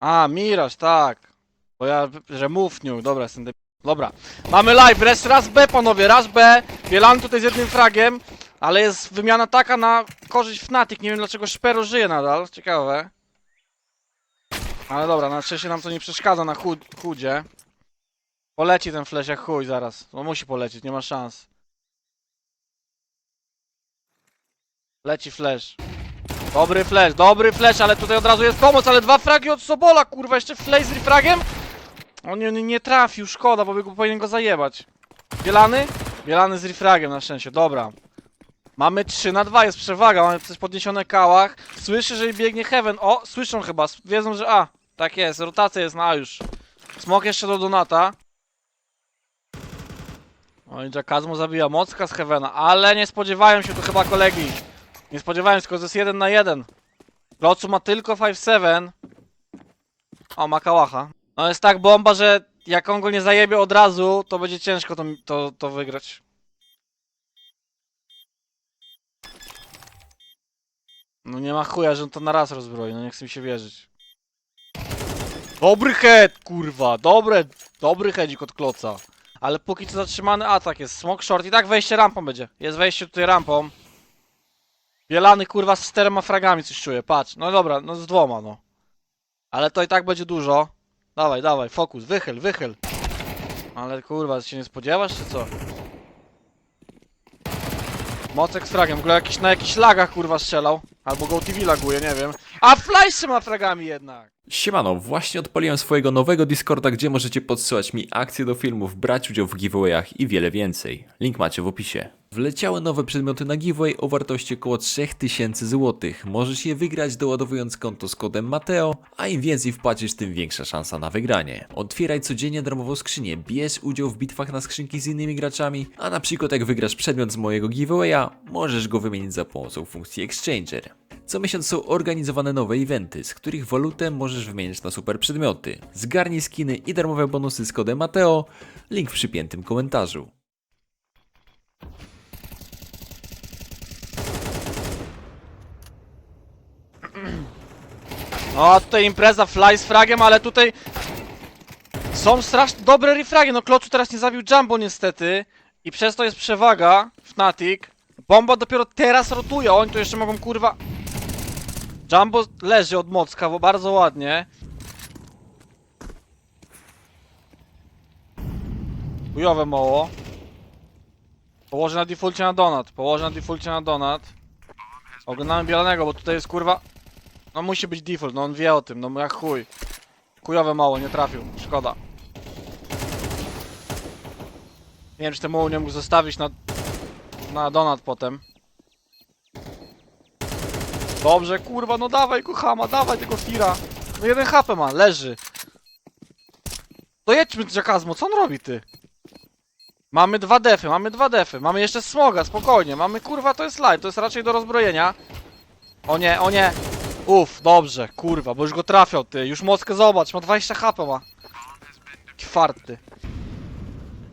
A, Miraż, tak. Bo ja, że mów niu, dobra, jestem debil. Dobra. Mamy live, raz, raz B, panowie, raz B. Bielan tutaj z jednym fragiem, ale jest wymiana taka na korzyść Fnatic. Nie wiem dlaczego Szpero żyje nadal, ciekawe. Ale dobra, na szczęście nam to nie przeszkadza na chud chudzie. Poleci ten flash jak chuj zaraz. No musi polecieć, nie ma szans. Leci flash. Dobry flash, dobry flash, ale tutaj od razu jest pomoc, ale dwa fragi od Sobola, kurwa, jeszcze flash z refragiem? On nie, nie, trafił, szkoda, bo by go, powinien go zajebać. Bielany? Bielany z refragiem na szczęście, dobra. Mamy 3 na 2, jest przewaga, mamy coś podniesione kałach. Słyszy, że biegnie Heaven. O, słyszą chyba, wiedzą, że A. Tak jest, rotacja jest na już. Smok jeszcze do Donata. O, i Kazmo zabija Mocka z Heavena, ale nie spodziewają się tu chyba kolegi. Nie spodziewałem się, tylko to jest 1 na 1. Klocu ma tylko 5-7. O, ma kałacha. No jest tak bomba, że jak on go nie zajebie od razu, to będzie ciężko to, to, to wygrać. No nie ma chuja, że on to na raz rozbroi, no nie chce mi się wierzyć. Dobry head, kurwa, dobre, dobry headzik od kloca. Ale póki co zatrzymany atak jest, smoke short i tak wejście rampą będzie. Jest wejście tutaj rampą. Bielany kurwa z czterema fragami coś czuje, patrz. No dobra, no z dwoma no. Ale to i tak będzie dużo. Dawaj, dawaj, fokus, wychyl, wychyl. Ale kurwa, się nie spodziewasz czy co? Mocek z fragiem, w ogóle jakiś, na jakichś lagach kurwa strzelał. Albo Go TV laguje, nie wiem. A Flash ma fragami jednak. Siemano, właśnie odpaliłem swojego nowego Discorda, gdzie możecie podsyłać mi akcje do filmów, brać udział w giveawayach i wiele więcej. Link macie w opisie. Wleciały nowe przedmioty na giveaway o wartości około 3000 zł. Możesz je wygrać doładowując konto z kodem Mateo, a im więcej wpłacisz, tym większa szansa na wygranie. Otwieraj codziennie darmową skrzynię, bierz udział w bitwach na skrzynki z innymi graczami, a na przykład jak wygrasz przedmiot z mojego giveawaya, możesz go wymienić za pomocą funkcji Exchanger. Co miesiąc są organizowane nowe eventy, z których walutę możesz wymieniać na super przedmioty. Zgarnij skiny i darmowe bonusy z kodem Mateo, link w przypiętym komentarzu. A tutaj impreza fly z fragiem, ale tutaj są strasznie dobre refragi. No Klocu teraz nie zabił Jumbo niestety i przez to jest przewaga Fnatic. Bomba dopiero teraz rotuje, oni tu jeszcze mogą kurwa... Jumbo leży od Mocka, bo bardzo ładnie. Chujowe mało. Położę na defaulcie na donat, położę na defaulcie na donat. Oglądamy bielanego, bo tutaj jest kurwa... No musi być default, no on wie o tym, no jak chuj. Chujowe mało, nie trafił, szkoda. Nie wiem, czy temu nie mógł zostawić na... Na donat potem. Dobrze, kurwa, no dawaj go Hama, dawaj tego Fira. No jeden HP ma, leży. Dojedźmy Jackazmo, co on robi ty? Mamy dwa defy, mamy dwa defy, mamy jeszcze smoga, spokojnie, mamy kurwa, to jest light, to jest raczej do rozbrojenia. O nie, o nie, Uff, dobrze, kurwa, bo już go trafiał ty. Już mockę zobacz, ma 20 HP ma. Kwarty.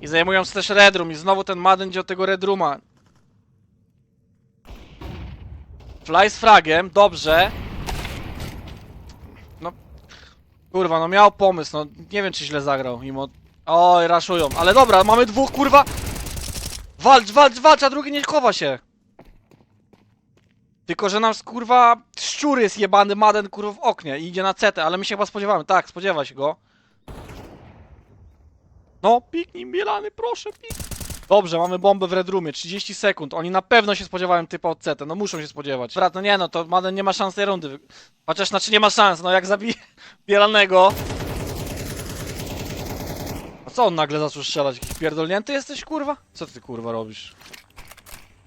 I zajmują się też Red Room i znowu ten Madden idzie od tego Red Fly z fragiem, dobrze. No. Kurwa, no miał pomysł, no nie wiem czy źle zagrał, mimo... Oj, raszują, ale dobra, mamy dwóch, kurwa! Walcz, walcz, walcz, a drugi nie chowa się. Tylko, że nam kurwa szczur jest jebany Maden kurwa w oknie i idzie na CT, ale my się chyba spodziewamy. Tak, spodziewa się go. No, piknij Mielany, proszę, pik. Dobrze, mamy bombę w Red Roomie, 30 sekund. Oni na pewno się spodziewają typa od CT, no muszą się spodziewać. Brat, no nie no, to Maden nie ma szans tej rundy. Chociaż znaczy nie ma szans, no jak zabije Bielanego. A co on nagle zaczął strzelać? Jakiś pierdolnięty jesteś, kurwa? Co ty kurwa robisz?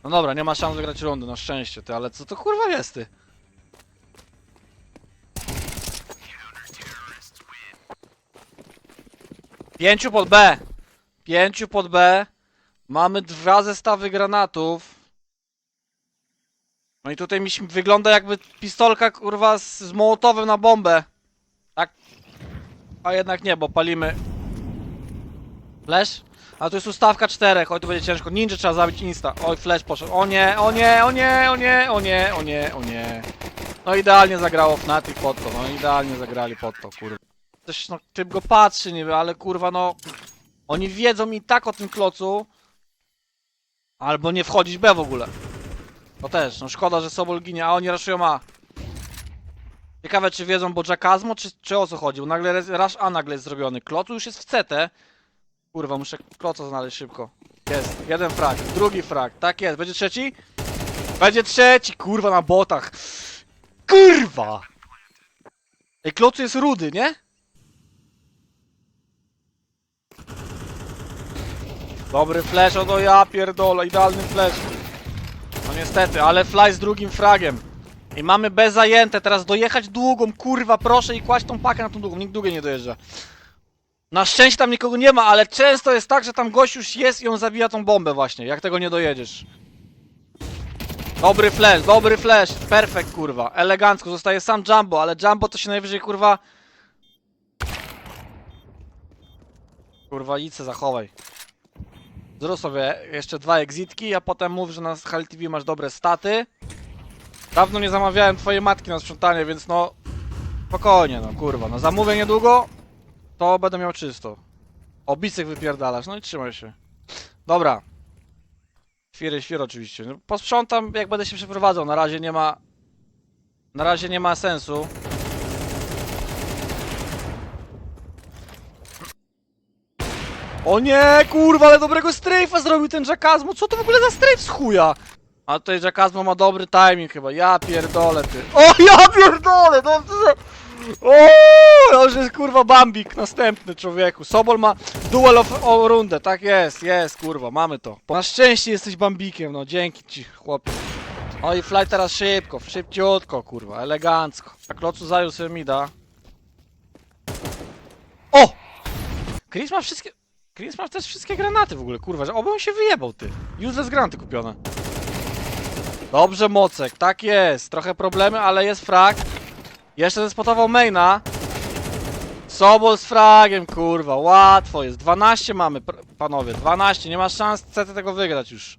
No dobra, nie ma szans wygrać rundy, na szczęście ty, ale co to kurwa jest ty? Pięciu pod B. Pięciu pod B. Mamy dwa zestawy granatów. No i tutaj mi się wygląda jakby pistolka kurwa z, z mołotowem na bombę. Tak? A jednak nie, bo palimy. Flash? A tu jest ustawka czterech, oj tu będzie ciężko. Ninja trzeba zabić insta. Oj, flash poszedł. O nie, o nie, o nie, o nie, o nie, o nie, o nie. No idealnie zagrało Fnatic pod to, no idealnie zagrali pod to, kurwa. Też no, typ go patrzy niby, ale kurwa no... Oni wiedzą i tak o tym klocu. Albo nie wchodzić B w ogóle. To też, no szkoda, że Sobol ginie, a oni raszują A. Ciekawe czy wiedzą, bo Jackazmo, czy, czy o co chodzi? Bo nagle Rush A nagle jest zrobiony. Klocu już jest w CT. Kurwa, muszę kloca znaleźć szybko. Jest, jeden frag, drugi frag, tak jest. Będzie trzeci? Będzie trzeci, kurwa, na botach. Kurwa! Ej, klocu jest rudy, nie? Dobry flash, o no ja pierdolę, idealny flash. No niestety, ale fly z drugim fragiem. I mamy B zajęte, teraz dojechać długą, kurwa, proszę i kłaść tą pakę na tą długą, nikt długiej nie dojeżdża. Na szczęście tam nikogo nie ma, ale często jest tak, że tam gość już jest i on zabija tą bombę właśnie, jak tego nie dojedziesz. Dobry flash, dobry flash, perfekt kurwa, elegancko, zostaje sam Jumbo, ale Jumbo to się najwyżej kurwa... Kurwa, se zachowaj. Zrób sobie jeszcze dwa exitki, a potem mów, że na Hal TV masz dobre staty. Dawno nie zamawiałem twojej matki na sprzątanie, więc no... Spokojnie, no kurwa, no zamówię niedługo, to będę miał czysto. Obicek wypierdalasz, no i trzymaj się. Dobra. Świry, świry oczywiście. No, posprzątam jak będę się przeprowadzał, na razie nie ma... Na razie nie ma sensu. O nie, kurwa, ale dobrego strajfa zrobił ten Jackazmo. Co to w ogóle za strajf z chuja? A tutaj Jackazmo ma dobry timing chyba. Ja pierdolę ty. O, ja pierdolę! No, o, już jest kurwa Bambik następny człowieku. Sobol ma duel of o rundę. Tak jest, jest kurwa, mamy to. Na szczęście jesteś Bambikiem, no dzięki ci chłopie. O i fly teraz szybko, szybciutko kurwa, elegancko. A klocu zajął sobie mida. O! Chris ma wszystkie... Chris ma też wszystkie granaty w ogóle, kurwa, że oby on się wyjebał, ty. Useless granaty kupione. Dobrze, Mocek, tak jest. Trochę problemy, ale jest frag. Jeszcze zespotował maina. Sobol z fragiem, kurwa, łatwo jest. 12 mamy, panowie, 12. Nie ma szans CT tego wygrać już.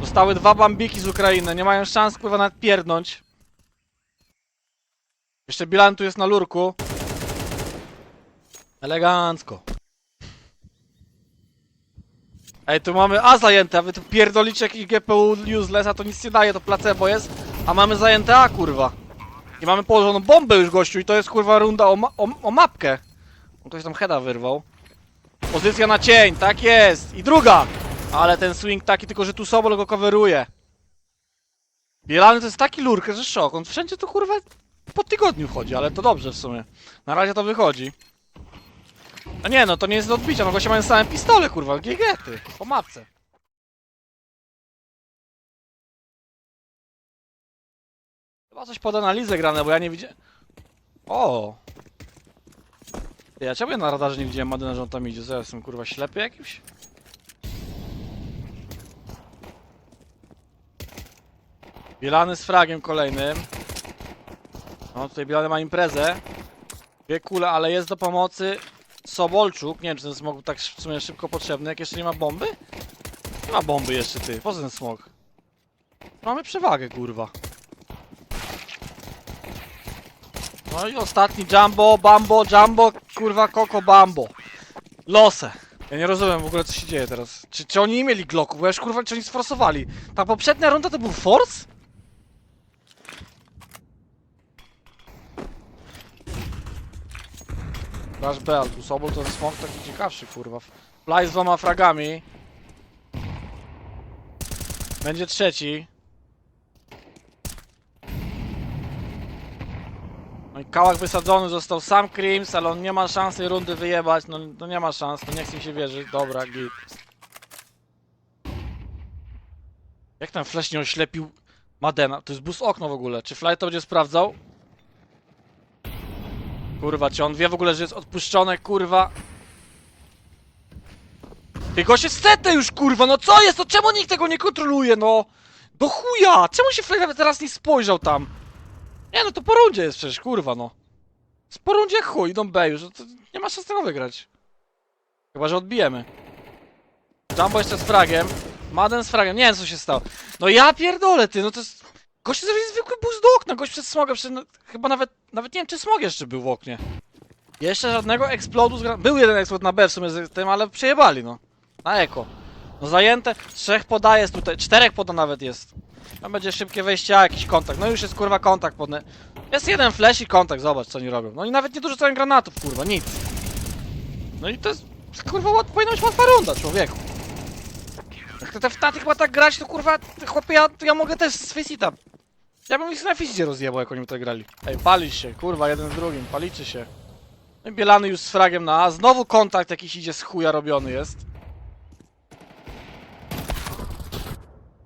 Zostały dwa bambiki z Ukrainy, nie mają szans, kurwa, nawet pierdnąć. Jeszcze Bilan tu jest na lurku. Elegancko. Ej, tu mamy A zajęte, a wy tu pierdolicie jakiś GPU useless, a to nic nie daje, to placebo jest. A mamy zajęte A, kurwa. I mamy położoną bombę już, gościu, i to jest, kurwa, runda o, ma o, o mapkę. Ktoś tam heada wyrwał. Pozycja na cień, tak jest. I druga. Ale ten swing taki, tylko że tu Sobol go coveruje. Bielany to jest taki lurker, że szok. On wszędzie to, kurwa, po tygodniu chodzi, ale to dobrze w sumie. Na razie to wychodzi. No nie, no to nie jest do odbicia, no goście mają same pistole, kurwa, GG ty, po mapce. Chyba coś pod analizę grane, bo ja nie widziałem... O! Ja ciebie na radarze nie widziałem Madyna, że on tam idzie, zaraz jestem kurwa ślepy jakimś? Bielany z fragiem kolejnym. No tutaj Bielany ma imprezę. Dwie kule, ale jest do pomocy Sobolczuk. Nie wiem, czy ten smog był tak w sumie szybko potrzebny. Jak jeszcze nie ma bomby? Nie ma bomby jeszcze, ty. Po co ten smog? Mamy przewagę, kurwa. No i ostatni Jumbo, Bambo, Jumbo, kurwa, Koko, Bambo. Losę. Ja nie rozumiem w ogóle, co się dzieje teraz. Czy, czy oni nie mieli gloków? Bo ja już, kurwa, czy oni sforsowali? Ta poprzednia runda to był force? Dash Bell, tu Sobol to ten smok taki ciekawszy, kurwa. Fly z dwoma fragami. Będzie trzeci. No i kałach wysadzony został sam Krims, ale on nie ma szansy rundy wyjebać, no, no nie ma szans, to nie chce mi się wierzyć. Dobra, git. Jak ten flash nie oślepił Madena? To jest boost okno w ogóle. Czy Fly to będzie sprawdzał? Kurwa, czy on wie w ogóle, że jest odpuszczone, kurwa? Ty goście setę już, kurwa, no co jest? To czemu nikt tego nie kontroluje, no? Do chuja! Czemu się nawet teraz nie spojrzał tam? Nie no, to po rundzie jest przecież, kurwa, no. Z po rundzie chuj, idą B już, to nie ma szans tego wygrać. Chyba, że odbijemy. Jumbo jeszcze z fragiem. Madden z fragiem, nie wiem co się stało. No ja pierdolę, ty, no to jest... Gość zrobił zwykły boost do okna, gość przez smoga, przez, chyba nawet, nawet nie wiem czy smog jeszcze był w oknie. Jeszcze żadnego explodu z. Był jeden explode na B w sumie z tym, ale przejebali no. Na eko. No zajęte, trzech poda jest tutaj, czterech poda nawet jest. Tam będzie szybkie wejście, a jakiś kontakt. No już jest kurwa kontakt podny. Jest jeden flash i kontakt, zobacz co oni robią. No i nawet nie dorzucają granatów, kurwa, nic. No i to jest, kurwa, łat, powinna być łatwa runda, człowieku. Jak te w taty chyba tak grać, to kurwa, chłopie, ja, ja mogę też z Facita. Ja bym ich na fizie rozjebał, jak oni by tak grali. Ej, palisz się, kurwa, jeden z drugim, palicie się. No Bielany już z fragiem na A, znowu kontakt jakiś idzie z chuja robiony jest.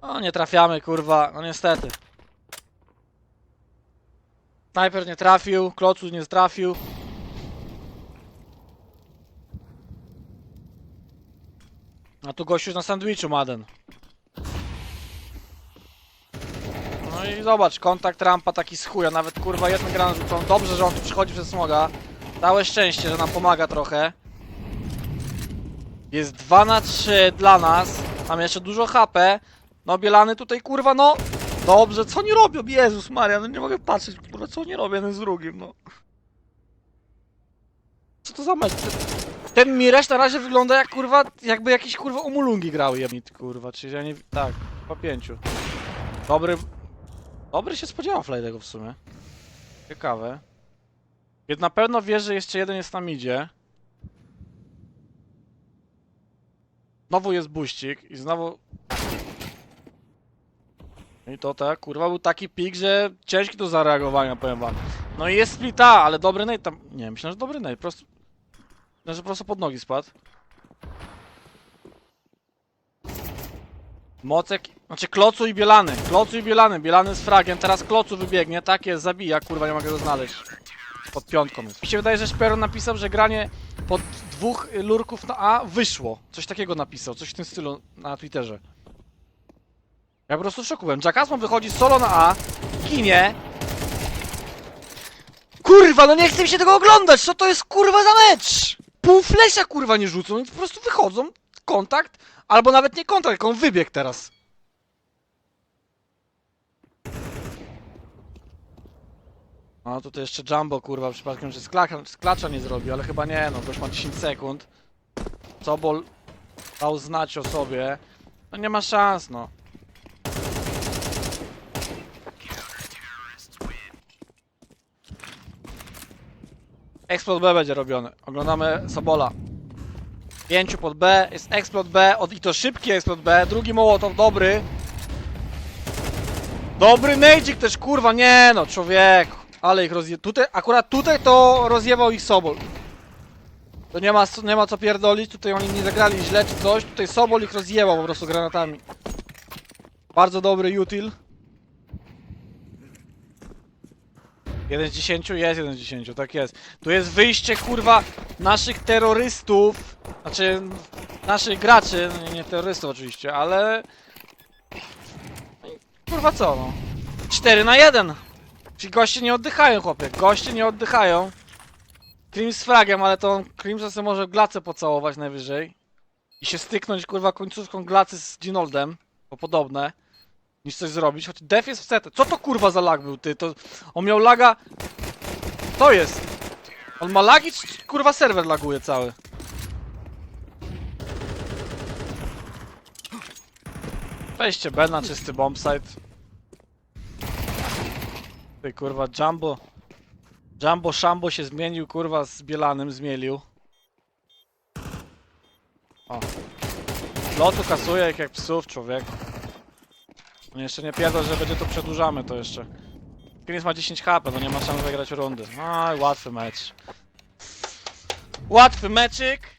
O, nie trafiamy, kurwa, no niestety. Snajper nie trafił, Klocu nie trafił. A tu gościu na sandwichu Maden. I zobacz, kontakt rampa taki z chuja, nawet kurwa jeden granat rzucą. Dobrze, że on tu przychodzi przez smoga. Całe szczęście, że nam pomaga trochę. Jest 2 na 3 dla nas. Mam jeszcze dużo HP. No Bielany tutaj kurwa no. Dobrze, co oni robią? Jezus Maria, no nie mogę patrzeć, kurwa, co oni robią jeden z drugim, no. Co to za mecz? Ten Mirage na razie wygląda jak kurwa, jakby jakiś kurwa umulungi grały kurwa, czyli ja nie... tak, po pięciu. Dobry... Dobry się spodziewał Fly tego w sumie. Ciekawe. Więc na pewno wiesz, że jeszcze jeden jest na midzie. Znowu jest buścik i znowu... I to tak, kurwa, był taki pik, że ciężki do zareagowania, powiem wam. No i jest splita, ale dobry nate tam... Nie, myślę, że dobry nate, po prostu... Myślę, że po prostu pod nogi spadł. Mocek, znaczy Klocu i Bielany, Klocu i Bielany, Bielany z fragiem, teraz Klocu wybiegnie, tak jest, zabija, kurwa, nie mogę go znaleźć. Pod piątką jest. Mi się wydaje, że Szperon napisał, że granie pod dwóch lurków na A wyszło. Coś takiego napisał, coś w tym stylu na Twitterze. Ja po prostu w szoku byłem. Jackasmo wychodzi solo na A, ginie. Kurwa, no nie chcę mi się tego oglądać, co to jest kurwa za mecz? Pół flesza kurwa nie rzucą, po prostu wychodzą, kontakt, albo nawet nie kontakt, jak on wybiegł teraz. No tutaj jeszcze Jumbo kurwa przypadkiem, że sklacza, sklacza nie zrobi, ale chyba nie no, goś ma 10 sekund. Sobol dał znać o sobie. No nie ma szans no. Explode B będzie robiony. Oglądamy Sobola. Pięciu pod B, jest Explode B, od, i to szybki Explode B, drugi Mołotow, dobry. Dobry Nejdzik też, kurwa, nie no, człowieku. Ale ich rozje... Tutaj, akurat tutaj to rozjebał ich Sobol. To nie ma, nie ma co pierdolić, tutaj oni nie zagrali źle czy coś, tutaj Sobol ich rozjebał po prostu granatami. Bardzo dobry util. 1 z 10? Jest 1 z 10, tak jest. Tu jest wyjście, kurwa, naszych terrorystów. Znaczy, naszych graczy, no nie, terrorystów oczywiście, ale... No Kurwa co, no. 4 na 1. Czyli goście nie oddychają, chłopie. Goście nie oddychają. Krim z fragiem, ale to on sobie może glacę pocałować najwyżej. I się styknąć, kurwa, końcówką glacy z Ginoldem. Bo podobne. Niż coś zrobić, choć def jest w setę. Co to kurwa za lag był, ty? To... On miał laga... To jest! On ma lagi, czy kurwa serwer laguje cały? Wejście B na czysty bombsite. Ty kurwa, Jumbo... Jumbo Shambo się zmienił, kurwa, z Bielanym zmielił. O. Lotu kasuje jak, jak psów, człowiek. No jeszcze nie pierdol, że będzie to przedłużamy to jeszcze. Chris ma 10 HP, no nie ma szans wygrać rundy. No i łatwy mecz. Łatwy meczyk.